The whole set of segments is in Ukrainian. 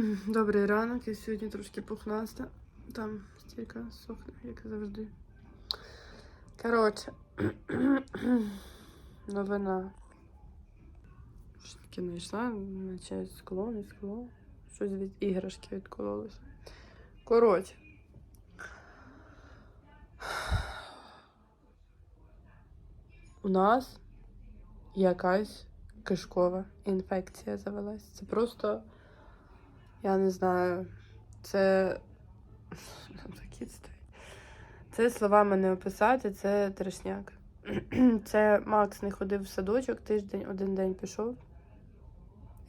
Добрий ранок, я сьогодні трошки пухнаста. Там стільки сохне, як завжди. Коротше, новина. Щось таке знайшла, наче скло, не скло. Щось від іграшки відкололося. Коротше. У нас якась кишкова інфекція завелась. Це просто, я не знаю, це. Це словами не описати, це трешняк. Це Макс не ходив в садочок, тиждень, один день пішов.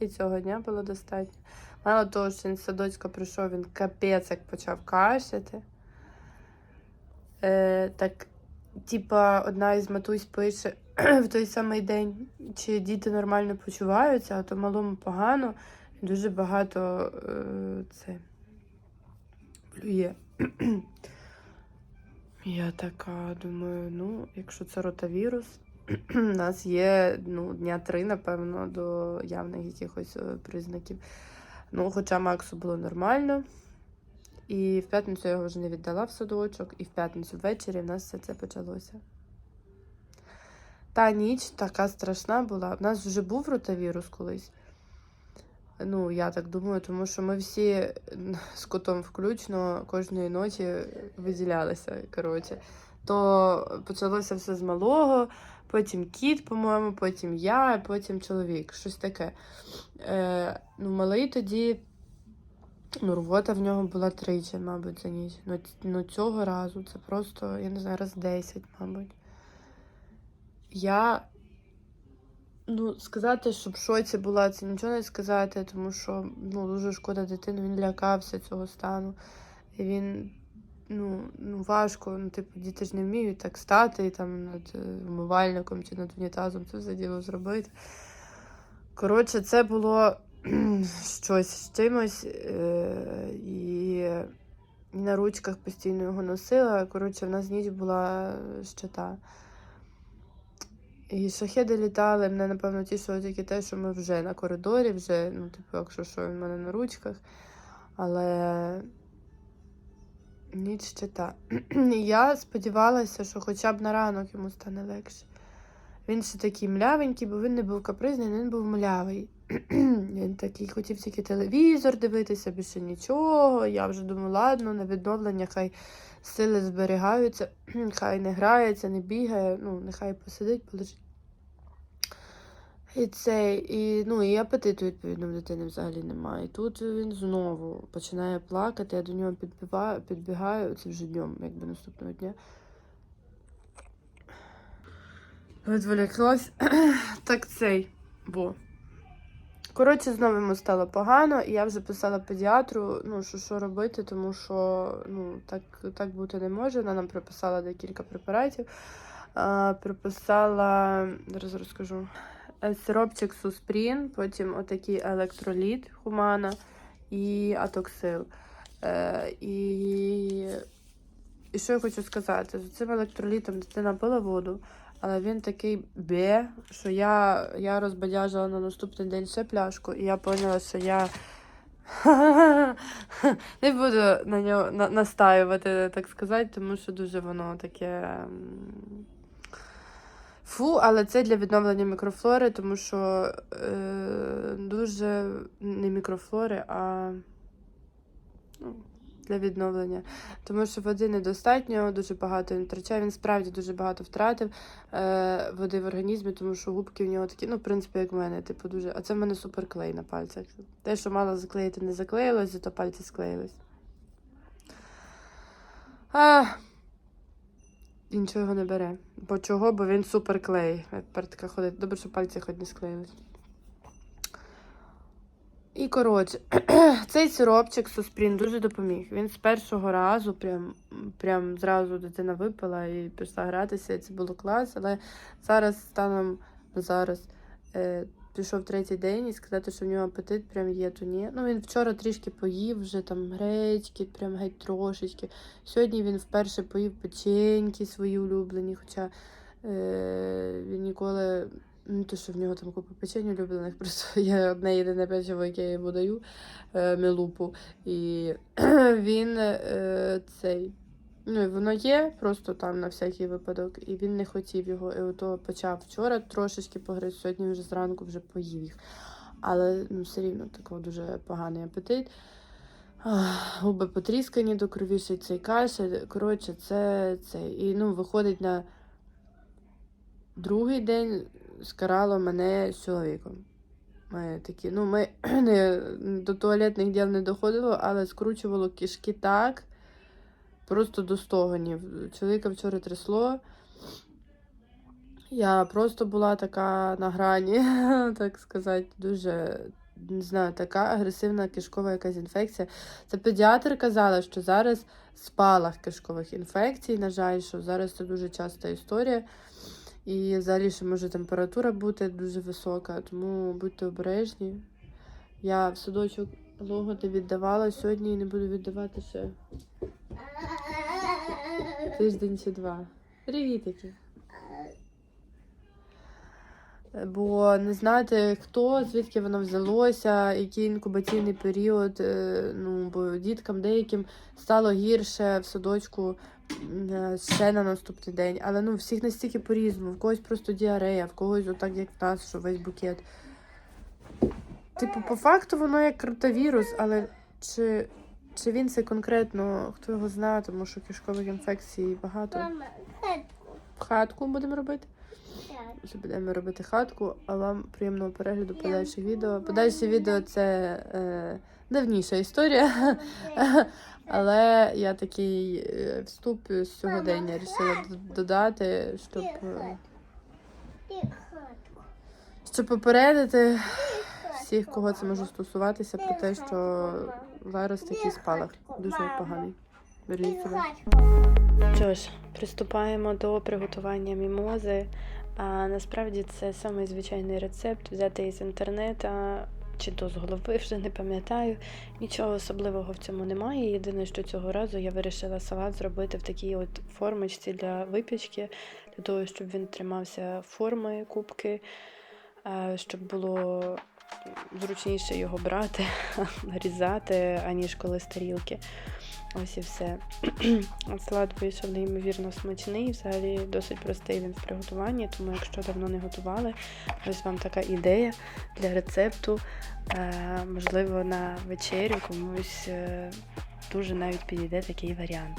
І цього дня було достатньо. Мало того, що він з садочка прийшов, він капець як почав кашляти. Е, так, типа, одна із матусь пише в той самий день, чи діти нормально почуваються, а то малому погано. Дуже багато е, це плює. Я така думаю, ну, якщо це ротавірус, у нас є ну, дня три, напевно, до явних якихось е, признаків. Ну, хоча Максу було нормально. І в п'ятницю я його вже не віддала в садочок, і в п'ятницю ввечері в нас все це почалося. Та ніч така страшна була. У нас вже був ротавірус колись. Ну, я так думаю, тому що ми всі з котом включно кожної ночі виділялися. Коротше. То почалося все з малого, потім кіт, по-моєму, потім я, потім чоловік. Щось таке. Е, ну, малий тоді. Ну, рвота в нього була тричі, мабуть, за ніч. Ну, ну цього разу це просто, я не знаю, раз 10, мабуть. Я. Ну, сказати, що в шоці була, це нічого не сказати, тому що ну, дуже шкода дитину, він лякався цього стану. І він, ну, ну важко, ну, типу, діти ж не вміють так стати і там над е, вмивальником чи над унітазом це все діло зробити. Коротше, це було щось з чимось, е, і, і на ручках постійно його носила. Коротше, в нас ніч була щита. І шахеди літали, мене, напевно, тішило тільки те, що ми вже на коридорі, вже, ну, типу, якщо що, він в мене на ручках. Але ніч щита. І я сподівалася, що хоча б на ранок йому стане легше. Він ще такий млявенький, бо він не був капризний, він був млявий. Він такий хотів тільки телевізор дивитися, більше нічого. Я вже думаю, ладно, на відновлення хай сили зберігаються, хай не грається, не бігає, ну, нехай посидить, полежить. І це, і, ну, і апетиту, відповідно, в дитини взагалі немає. І тут він знову починає плакати, я до нього підбиваю, підбігаю, це вже днем, якби наступного дня. Відволіклась. так цей. Бо. Коротше, знову йому стало погано, і я вже писала педіатру, ну, що, що робити, тому що ну, так, так бути не може. Вона нам прописала декілька препаратів. А, прописала, зараз розкажу, е, сиропчик Суспрін, потім отакий електроліт Хумана і Атоксил. Е, і, і що я хочу сказати? З цим електролітом дитина пила воду. Але він такий бе, що я, я розбадяжила на наступний день ще пляшку, і я поняла, що я не буду на нього на, настаювати, так сказати, тому що дуже воно таке. Фу, але це для відновлення мікрофлори, тому що е, дуже не мікрофлори, а ну, для відновлення. Тому що води недостатньо, дуже багато він втрачає. Він справді дуже багато втратив е, води в організмі, тому що губки в нього такі, ну, в принципі, як в мене, типу, дуже. А це в мене суперклей на пальцях. Те, що мало заклеїти, не заклеїлось, зато пальці склеїлись. А, і нічого не бере. Бо чого? Бо він суперклей. Я Тепер така ходить. Добре, що пальці хоч не склеїлись. І коротше, цей сиропчик Суспрін дуже допоміг. Він з першого разу прям, прям зразу дитина випила і пішла гратися, це було клас. Але зараз станом зараз е, пішов третій день і сказати, що в нього апетит прям є, то ні. Ну він вчора трішки поїв, вже там гречки, прям геть трошечки. Сьогодні він вперше поїв печеньки свої улюблені, хоча е, він ніколи Ну, то, що в нього там купа печень улюблених, просто я одне єдине печиво, яке я йому даю, е, мелупу. І він е, цей. Ну, воно є просто там на всякий випадок, і він не хотів його. І ото почав вчора трошечки погриз, сьогодні вже зранку вже поїв їх. Але ну, все рівно такого дуже поганий апетит. Ах, Губи потріскані до крові, ще цей кашель. Коротше, це, це. І ну, виходить на другий день скарало мене з чоловіком. Ми такі, ну, ми не, до туалетних діл не доходило, але скручувало кишки так, просто до стогонів. Чоловіка вчора трясло. Я просто була така на грані, так сказати, дуже не знаю, така агресивна кишкова якась інфекція. Це педіатр казала, що зараз спалах кишкових інфекцій. На жаль, що зараз це дуже часта історія. І взагалі ще може температура бути дуже висока, тому будьте обережні. Я в садочок лого не віддавала сьогодні і не буду віддавати ще тиждень чи два. Привітики. Бо не знати, хто, звідки воно взялося, який інкубаційний період. е, Ну, бо діткам деяким стало гірше в садочку ще на наступний день. Але ну, всіх настільки по-різному. В когось просто діарея, в когось отак, як в нас, що весь букет. Tипу, по факту воно як крутовірус, але чи, чи він це конкретно, хто його знає, тому що кишкових інфекцій багато. Хатку будемо робити. Що будемо робити хатку, а вам приємного перегляду подальших відео. Подальші відео це е, давніша історія, але я такий е, вступ з сьогодення вирішила додати, щоб, е, щоб попередити всіх, кого це може стосуватися, про те, що зараз такий спалах дуже поганий. Що ж, приступаємо до приготування мімози. А насправді це самий звичайний рецепт взяти із інтернету чи то з голови, вже не пам'ятаю. Нічого особливого в цьому немає. Єдине, що цього разу я вирішила салат зробити в такій от формочці для випічки, для того, щоб він тримався форми кубки, щоб було зручніше його брати, нарізати, аніж коли з тарілки. Ось і все. Салат вийшов неймовірно смачний, взагалі досить простий він в приготуванні, тому якщо давно не готували, ось вам така ідея для рецепту. Е, можливо, на вечерю комусь е, дуже навіть підійде такий варіант.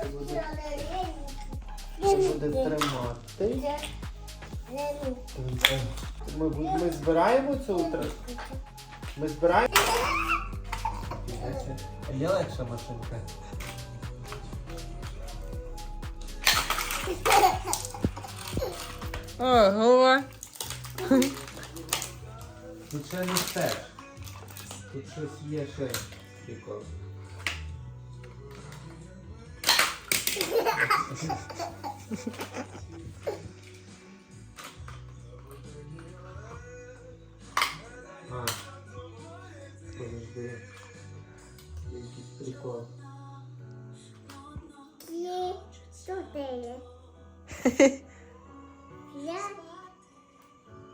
Це буде, це буде тримати. Ми, ми збираємо цю утра. Ми збираємо. Є легша машинка. Ого! Тут ще не все. Тут щось є ще прикол.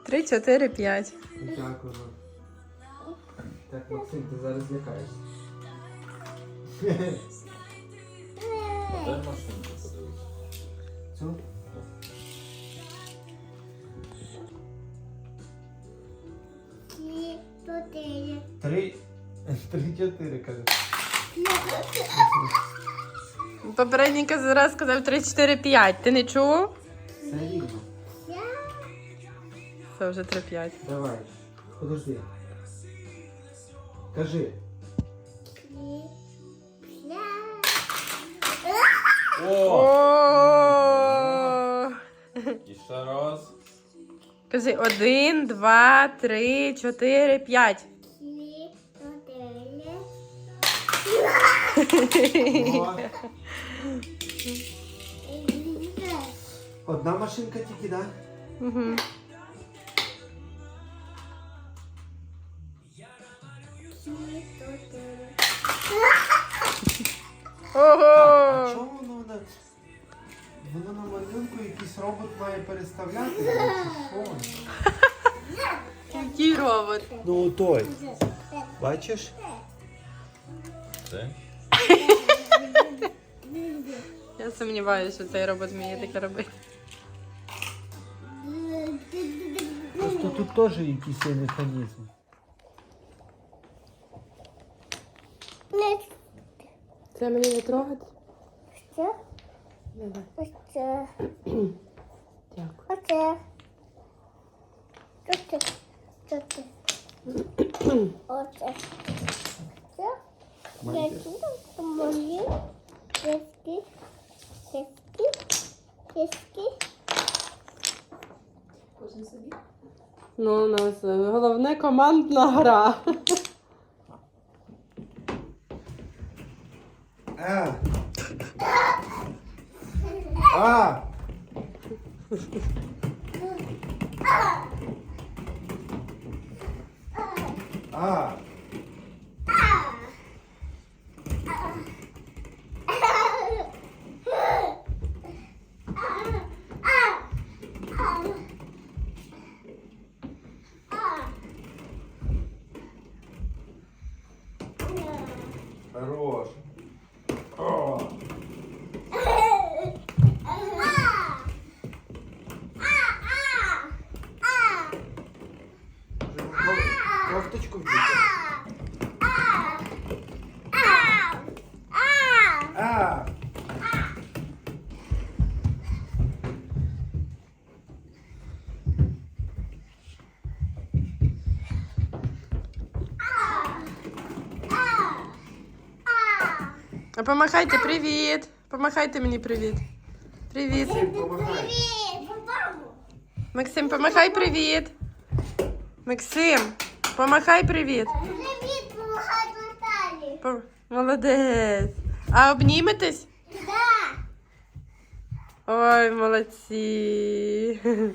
Три, чотири, п'ять. Дякую. Так, Максим, ти зараз лякаєшся. Цю? ті чотири. Три. Три-чотири, каже. Попередній раз сказав 3, 4, 5. Ти не чув? Все рівно. Все, вже 3-5. Давай. Подожди. Кажи. О! І ще раз. Кажи один, два, три, чотири, п'ять. Одна машинка тільки, так? Угу. Три, чотири. А чому воно на... Воно на малюнку якийсь робот має переставляти? Чи що? Який робот? Ну той. Бачиш? Це? Я сумніваюся, що цей робот вміє таке робити. Просто тут теж якийсь є механізм. Не Це мені не трогати? Це, Давай. ось це, Дякую. оце. Оце, оце. Оце. Це. Які там мої. Які. Які. Які. Ну, у нас е, головне командна гра. А. А. А. Хорош. О. Кофточку вдіти. А. А помахайте привіт. Помахайте мені привіт. Привіт. Помагай. Максим, помахай привіт. Максим, помахай привіт. Привіт, помагай Наталі. Молодець. А обніметесь? Да. Ой, молодці.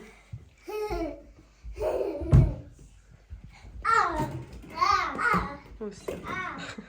А, а, а, Ну, все. а.